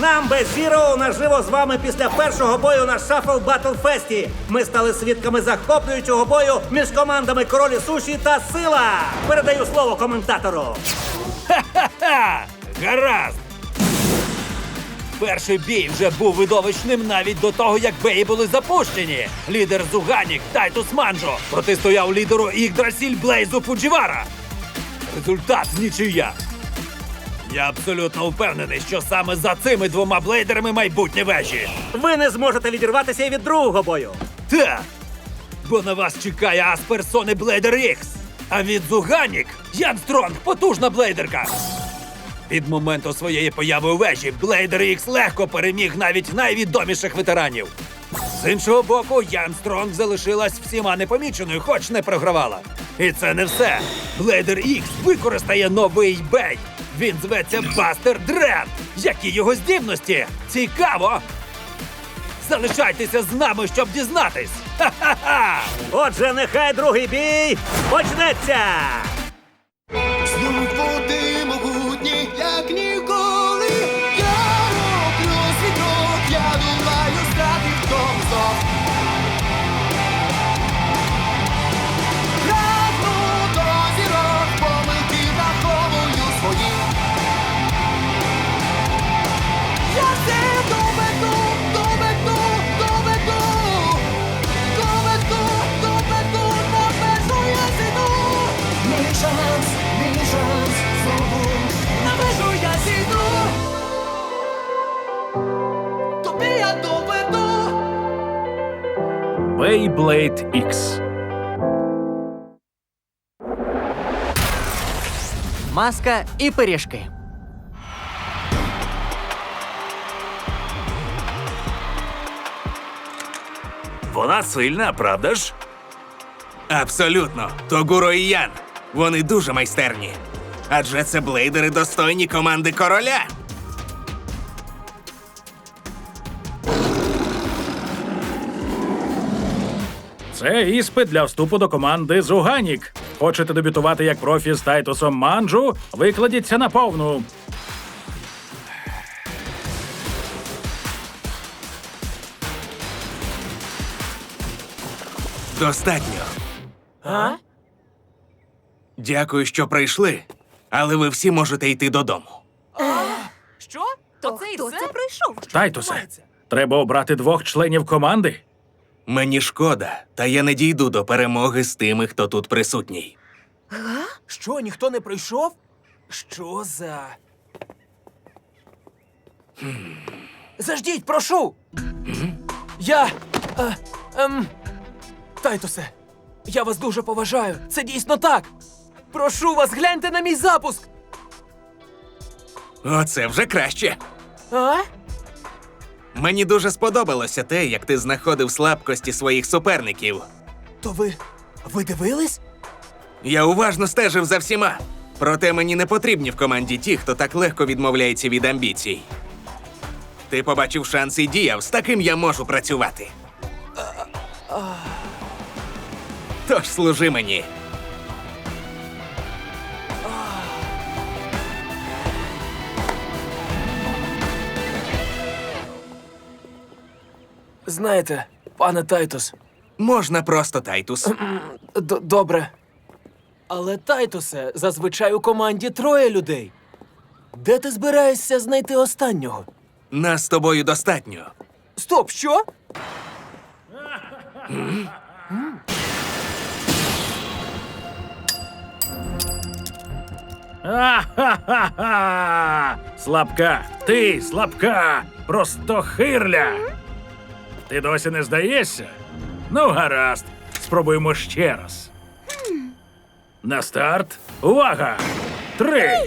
Number Zero наживо з вами після першого бою на Шафл Батл Фесті. Ми стали свідками захоплюючого бою між командами Королі Суші та Сила. Передаю слово коментатору. Ха! Гаразд! Перший бій вже був видовищним навіть до того, як беї були запущені. Лідер Зуганік Тайтус Манджо протистояв лідеру Ігдрасіль Блейзу Фуджівара. Результат нічия. Я абсолютно впевнений, що саме за цими двома блейдерами майбутнє вежі. Ви не зможете відірватися і від другого бою. Так! Бо на вас чекає Асперсони Блейдер Ікс. А від Зуганік Ян Стронг потужна блейдерка. Від моменту своєї появи у вежі Блейдер Ікс легко переміг навіть найвідоміших ветеранів. З іншого боку, Ян Стронг залишилась всіма непоміченою, хоч не програвала. І це не все. Блейдер Ікс використає новий бей. Він зветься Бастер Дред. Які його здібності? Цікаво! Залишайтеся з нами, щоб дізнатись. Ха-ха-ха! Отже, нехай другий бій почнеться. Beyblade X. Маска і пиріжки. Вона сильна, правда ж? Абсолютно. Тогуро і Ян. Вони дуже майстерні. Адже це блейдери достойні команди короля. Це іспит для вступу до команди Зуганік. Хочете дебютувати як профі з Тайтусом Манджу? Викладіться на повну. Достатньо. А? Дякую, що прийшли, але ви всі можете йти додому. Що? То хто це прийшов? Тайтусе, треба обрати двох членів команди. Мені шкода, та я не дійду до перемоги з тими, хто тут присутній. Що, ніхто не прийшов? Що за. Заждіть, прошу! Я. Е, ем, Тайтусе, я вас дуже поважаю. Це дійсно так. Прошу вас, гляньте на мій запуск. Оце вже краще. А? Мені дуже сподобалося те, як ти знаходив слабкості своїх суперників. То ви. ви дивились? Я уважно стежив за всіма. Проте мені не потрібні в команді ті, хто так легко відмовляється від амбіцій. Ти побачив шанс і діяв, з таким я можу працювати. Тож служи мені. Знаєте, пане Тайтус, Можна просто Тайтус. д- добре. Але Тайтусе, зазвичай у команді троє людей. Де ти збираєшся знайти останнього? Нас з тобою достатньо. Стоп, що? Ха-ха-ха! Слабка! Ти слабка! Просто хирля! Ти досі не здаєшся? Ну, гаразд. Спробуємо ще раз. На старт. Увага! Три,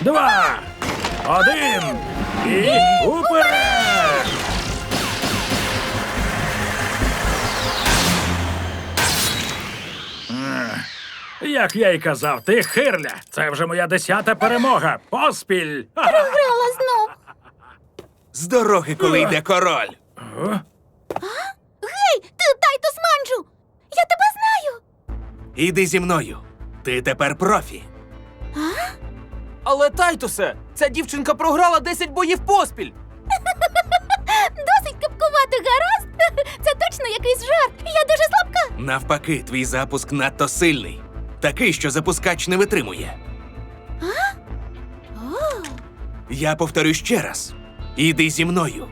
два, один і уперед! Як я й казав, ти хирля. Це вже моя десята перемога. Поспіль. Ха-ха. Знов. З дороги, коли йде король. Гей, Іди зі мною. Ти тепер профі. Але Тайтусе, ця дівчинка програла 10 боїв поспіль. Досить капкувати гаразд! Це точно якийсь жарт! Я дуже слабка! Навпаки, твій запуск надто сильний. Такий, що запускач не витримує. Я повторю ще раз: іди зі мною.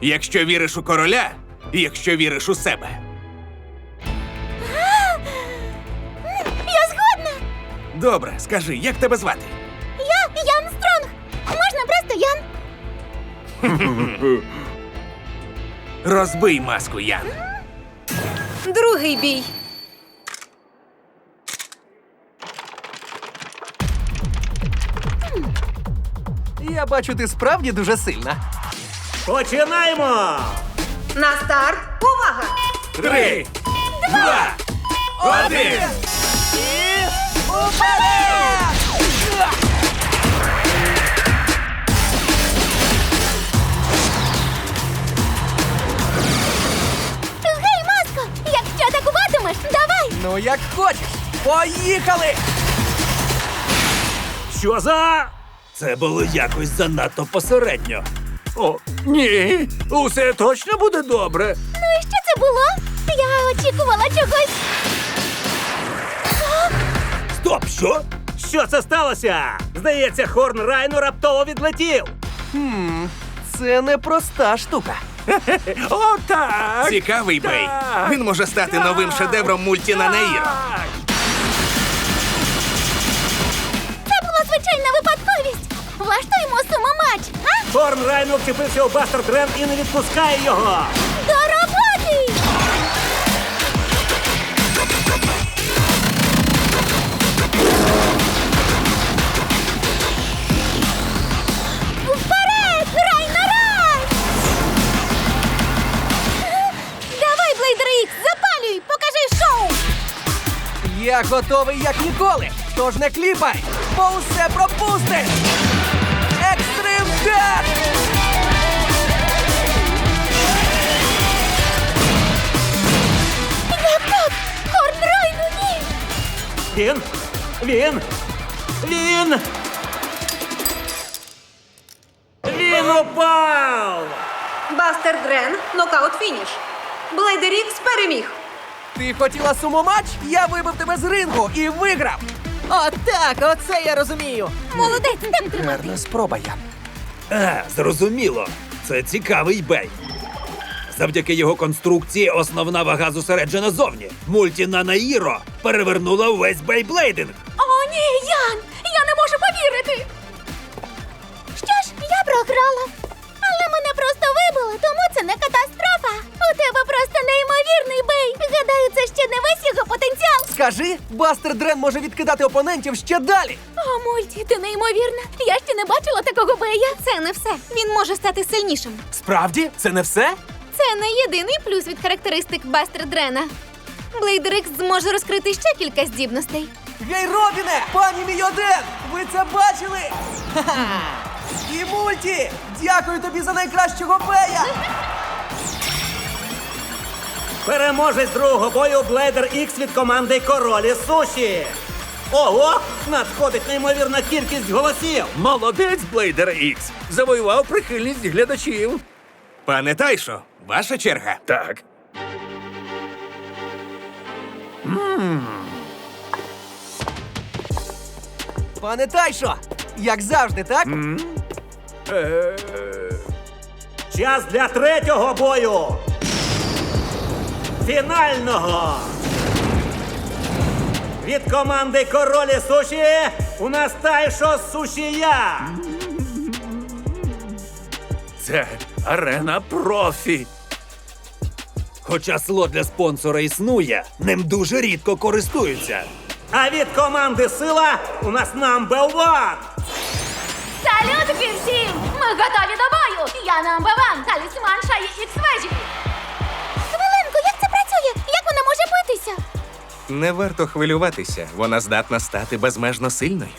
Якщо віриш у короля, і якщо віриш у себе. Добре, скажи, як тебе звати? Я Ян Стронг! Можна просто Ян? Розбий маску, Ян. Другий бій. Я бачу, ти справді дуже сильна. Починаємо! На старт! Увага! Три, два, один. Гей, маско! Якщо атакуватимеш, давай! Ну, як хочеш. Поїхали! Що за. Це було якось занадто посередньо. О, ні, усе точно буде добре. Ну і що це було? Я очікувала чогось. Стоп, що? Що це сталося? Здається, Хорн Райну раптово відлетів. Це непроста штука. О, так! Цікавий бей. Він може стати новим шедевром мульті. Це була звичайна випадковість. Влаштуємо сумоматч, а? Хорн Райну вчепився у Бастер Дрен і не відпускає його. Я готовий як ніколи. Тож не кліпай, бо усе пропустиш. Екстрим Дет! Ні! Він. Він. Він. Він упав! Бастер Дрен, нокаут фініш. Блейдер Ікс переміг. Ти хотіла сумоматч? Я вибив тебе з рингу і виграв. О, так, оце я розумію. Молодець, там тримати! Гарна спроба, Ян. А, зрозуміло. Це цікавий бей. Завдяки його конструкції основна вага зосереджена зовні. Мультіна Наїро перевернула увесь бейблейдинг. О, ні, Ян! Я не можу повірити! Що ж, я програла. Але мене просто вибило, тому це не катастрофа. У тебе просто неймовірний бей. Гадаю, це ще не весь його потенціал. Скажи, Бастер Дрен може відкидати опонентів ще далі. О, мульті, ти неймовірна. Я ще не бачила такого бея. Це не все. Він може стати сильнішим. Справді, це не все? Це не єдиний плюс від характеристик Бастер Дрена. Блейдер Ікс зможе розкрити ще кілька здібностей. Гей, Робіне! Пані мій один! Ви це бачили? Ха-ха! І мульті! Дякую тобі за найкращого бея! Переможець другого бою Блейдер Ікс від команди Королі Суші. Ого! Надходить неймовірна кількість голосів. Молодець, Блейдер Ікс. Завоював прихильність глядачів. Пане Тайшо, ваша черга. Так. Пане Тайшо! Як завжди, так? Час для третього бою. Фінального. Від команди Королі Суші у нас Тайшо Сушія. Це арена профі. Хоча слот для спонсора існує, ним дуже рідко користуються. А від команди Сила у нас number one. Салютки всім! Ми готові до бою! Я number one, талісман Шаї Ікс битися? Не варто хвилюватися, вона здатна стати безмежно сильною.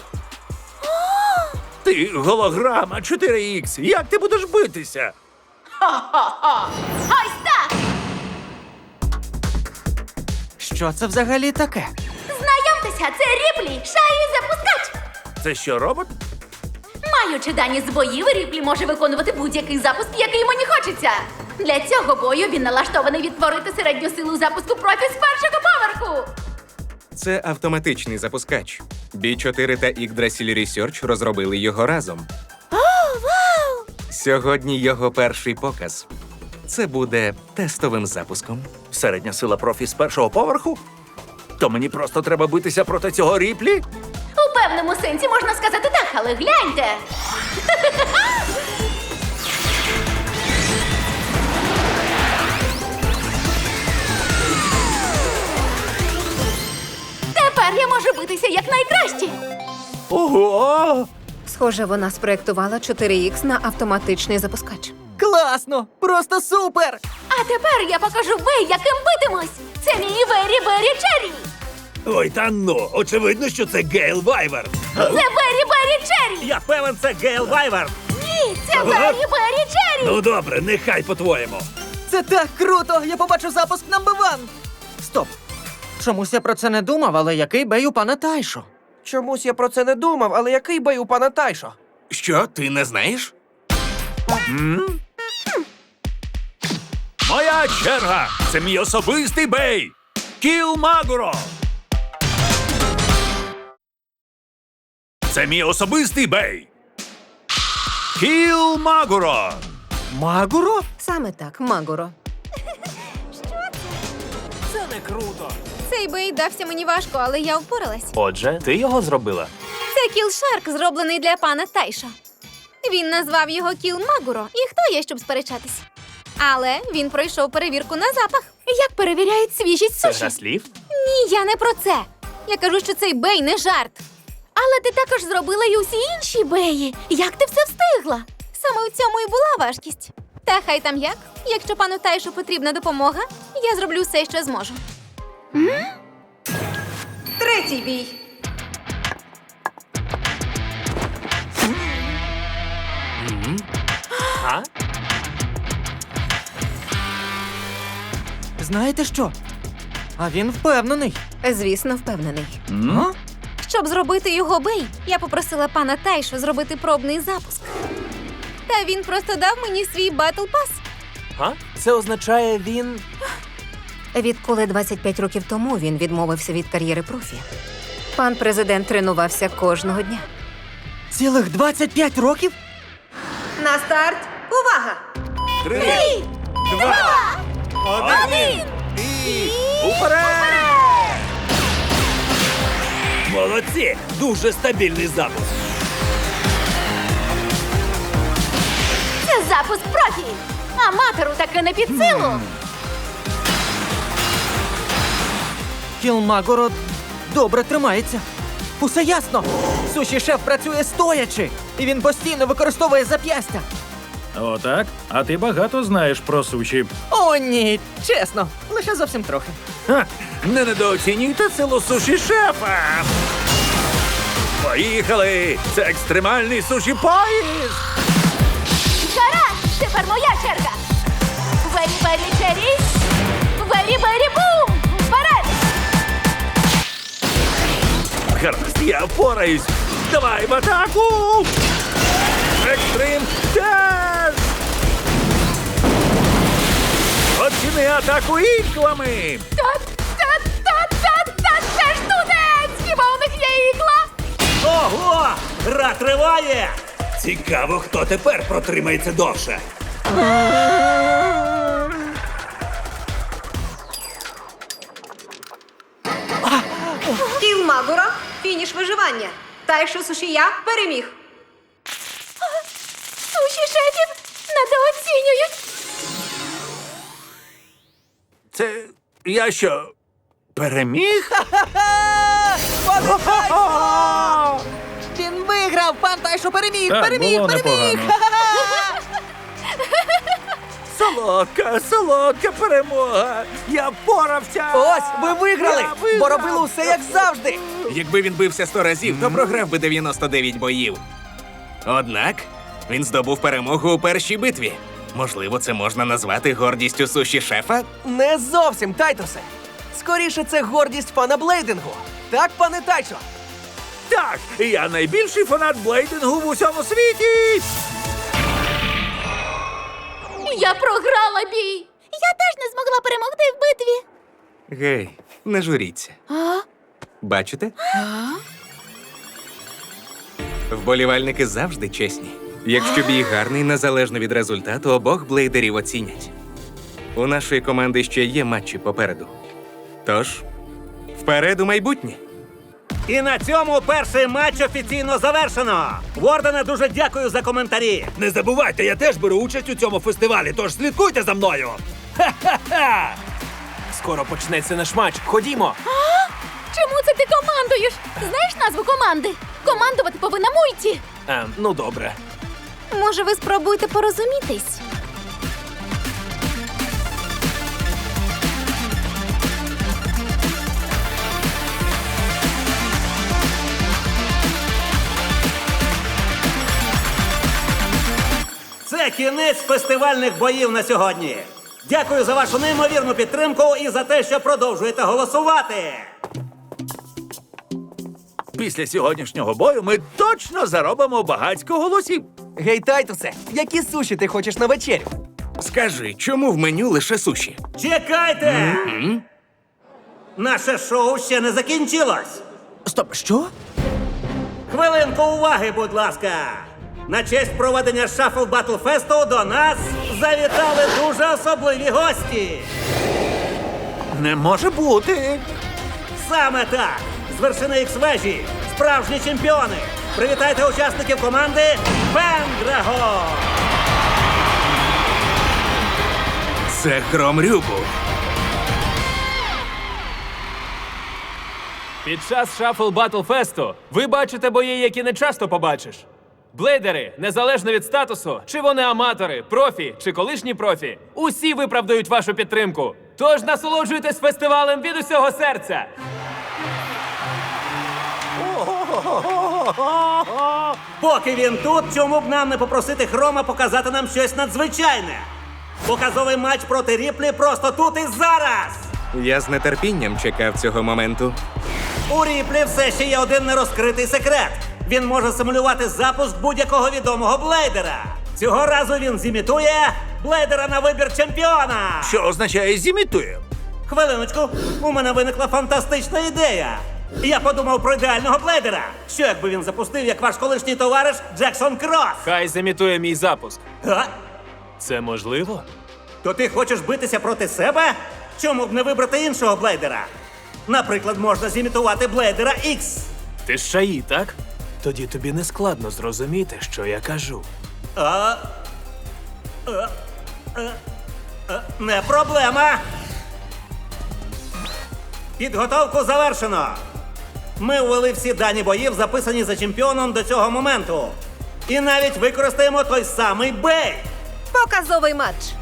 Ти голограма 4Х. Як ти будеш битися? Ось так! Що це взагалі таке? Знайомтеся, це Ріплі, шаї запускач. Це що, робот? Маючи дані з боїв, Ріплі може виконувати будь-який запуск, який йому не хочеться. Для цього бою він налаштований відтворити середню силу запуску профі з першого поверху. Це автоматичний запускач. B4 та Yggdrasil Research розробили його разом. О, вау! Сьогодні його перший показ. Це буде тестовим запуском. Середня сила профі з першого поверху? То мені просто треба битися проти цього ріплі? У певному сенсі можна сказати так, але гляньте. Схоже, вона спроектувала 4Х на автоматичний запускач. Класно! Просто супер! А тепер я покажу Бей, яким битимось. Це мій Вері Бері Черрі. Ой, та ну, очевидно, що це Гейл Вайвер. Це Бері Бері Черрі. Я певен, це Гейл Вайвер. Ні, це Бері Бері Черрі. Ну добре, нехай по-твоєму. Це так круто! Я побачив запуск number one! Стоп! Чомусь я про це не думав, але який бей у пана Тайшо? Чомусь я про це не думав, але який бей у пана Тайшо? Що, ти не знаєш? Моя черга! Це мій особистий бей! Кіл Магуро! Це мій особистий бей! Кіл Магуро! Магуро? Саме так, Магуро. Це не круто. Цей бей дався мені важко, але я впоралась. Отже, ти його зробила. Це кіл-шарк, зроблений для пана Тайша. Він назвав його кіл Магуро, і хто я, щоб сперечатись? Але він пройшов перевірку на запах. Як перевіряють свіжість суші? слів? Ні, я не про це. Я кажу, що цей бей не жарт. Але ти також зробила й усі інші беї. Як ти все встигла? Саме у цьому і була важкість. Та хай там як. Якщо пану Тайшу потрібна допомога, я зроблю все, що зможу. Третій бій. Знаєте що? А він впевнений. Звісно, впевнений. А? Щоб зробити його бей, я попросила пана Тайшу зробити пробний запуск. Та він просто дав мені свій батл пас. А? Це означає він. Відколи 25 років тому він відмовився від кар'єри профі. Пан президент тренувався кожного дня. Цілих 25 років? На старт. Увага! Три, два, один і уперед! Молодці! Дуже стабільний запуск. Це запуск профі. Аматору таке не під силу. Кіл Магоро добре тримається. Усе ясно. Суші шеф працює стоячи, і він постійно використовує зап'ястя. Отак. А ти багато знаєш про суші. О, ні, чесно, лише зовсім трохи. Ха, не недооцінюйте силу суші шефа. Поїхали! Це екстремальний суші поїзд! Гаразд! Тепер моя черга. Вері Бері Гаразд, я впораюсь! Давай в атаку! Екстрим теж! Оціни атаку іклами! Та-та-та-та-та! Це ж тунець! Хіба у них є ігла? Ого! Гра триває! Цікаво, хто тепер протримається довше. Фініш виживання. Тайшо Сушія переміг. Суші шефів недооцінюють. Це я що? Переміг? Він виграв! Пан Тайшо переміг! Так, переміг! було переміг! непогано. Солодка, солодка перемога! Я впорався! Ось, ви виграли! Бо робили усе як завжди! Якби він бився 100 разів, то програв би 99 боїв. Однак він здобув перемогу у першій битві. Можливо, це можна назвати гордістю суші шефа? Не зовсім, Тайтусе. Скоріше, це гордість пана Блейдингу. Так, пане Тайчо? Так, я найбільший фанат блейдингу в усьому світі! Я програла бій! Я теж не змогла перемогти в битві. Гей, не журіться. А? Бачите? Вболівальники завжди чесні. Якщо бій гарний, незалежно від результату, обох блейдерів оцінять. У нашої команди ще є матчі попереду. Тож, вперед у майбутнє. І на цьому перший матч офіційно завершено. Вордене, дуже дякую за коментарі. Не забувайте, я теж беру участь у цьому фестивалі, тож слідкуйте за мною! Ха-ха-ха! Скоро почнеться наш матч. Ходімо. Чому це ти командуєш? Знаєш назву команди? Командувати повинна мульті. Ем, ну добре. Може, ви спробуєте порозумітись? Це кінець фестивальних боїв на сьогодні. Дякую за вашу неймовірну підтримку і за те, що продовжуєте голосувати. Після сьогоднішнього бою ми точно заробимо багатько голосів. Гей, Тайтусе, які суші ти хочеш на вечерю? Скажи, чому в меню лише суші? Чекайте! Наше шоу ще не закінчилось. Стоп, що? Хвилинку уваги, будь ласка. На честь проведення Шафл Батл Фесту до нас завітали дуже особливі гості. Не може бути. Саме так! З вершини Ікс-вежі справжні чемпіони! Привітайте учасників команди Пендрагон! Це Гром Рюбу. Під час Шафл Батл Фесту ви бачите бої, які не часто побачиш. Блейдери, незалежно від статусу, чи вони аматори, профі чи колишні профі, усі виправдають вашу підтримку. Тож насолоджуйтесь фестивалем від усього серця. Поки він тут, чому б нам не попросити Хрома показати нам щось надзвичайне? Показовий матч проти Ріплі просто тут і зараз! Я з нетерпінням чекав цього моменту. У Ріплі все ще є один нерозкритий секрет. Він може симулювати запуск будь-якого відомого блейдера. Цього разу він зімітує блейдера на вибір чемпіона. Що означає зімітує? Хвилиночку, у мене виникла фантастична ідея. Я подумав про ідеального блейдера. Що якби він запустив, як ваш колишній товариш Джексон Крос? Хай замітує мій запуск. А? Це можливо? То ти хочеш битися проти себе? Чому б не вибрати іншого блейдера? Наприклад, можна зімітувати блейдера X. Ти ж шаї, так? Тоді тобі не складно зрозуміти, що я кажу. А... А... А... А... Не проблема. Підготовку завершено. Ми ввели всі дані боїв, записані за чемпіоном до цього моменту. І навіть використаємо той самий бей. Показовий матч.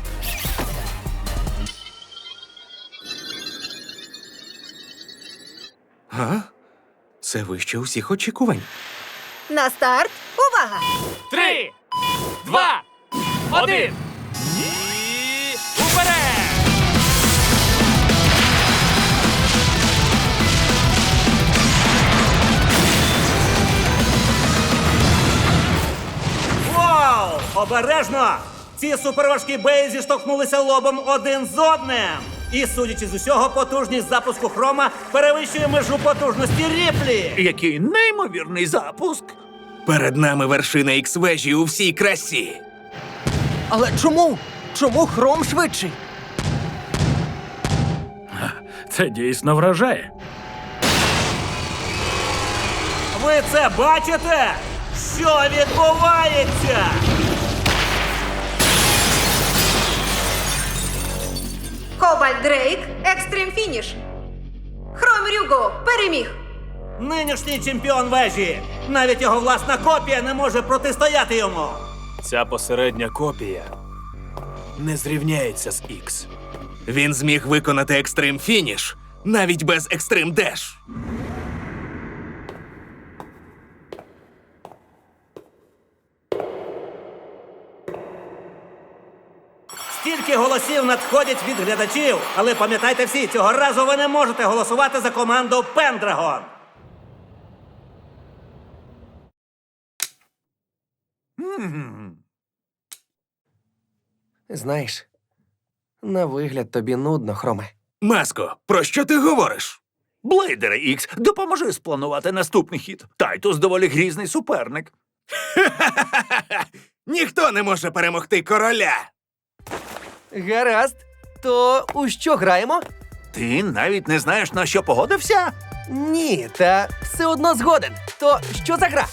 Це вище усіх очікувань. На старт. Увага! Три, два, один. І уперед! Вау! Обережно! Ці суперважкі беї зіштовхнулися лобом один з одним. І, судячи з усього, потужність запуску хрома перевищує межу потужності ріплі. Який неймовірний запуск. Перед нами вершина ікс-вежі у всій красі. Але чому? Чому хром швидший? Це дійсно вражає. Ви це бачите? Що відбувається? Кобальт Дрейк, екстрим фініш. Хром Рюго переміг. Нинішній чемпіон вежі. Навіть його власна копія не може протистояти йому. Ця посередня копія не зрівняється з Ікс. Він зміг виконати екстрим фініш навіть без екстрим деш. Стільки голосів надходять від глядачів, але пам'ятайте всі, цього разу ви не можете голосувати за команду Пендрагон. Знаєш, на вигляд тобі нудно, хроме. Маско, про що ти говориш? Блейдере Ікс, допоможи спланувати наступний хід. Тайтус доволі грізний суперник. Ніхто не може перемогти короля. Гаразд. То у що граємо? Ти навіть не знаєш, на що погодився? Ні, та все одно згоден. То що за гра?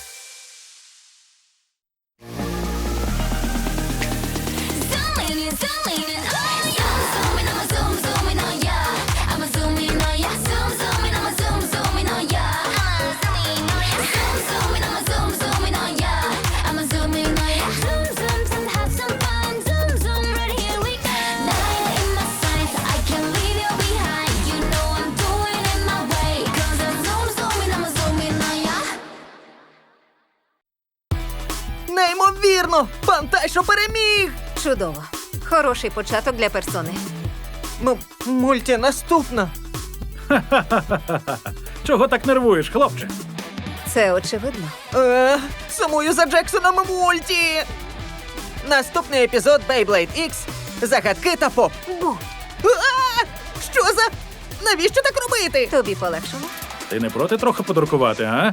Неймовірно! Пан Тайшо переміг! Чудово. Хороший початок для персони. М- мульті наступна. Чого так нервуєш, хлопче? Це очевидно. Е, сумую за Джексоном мульті. Наступний епізод Beyblade X. Загадки та поп. Бу, А! Що за? Навіщо так робити? тобі полегшало? Ти не проти трохи подуркувати, а?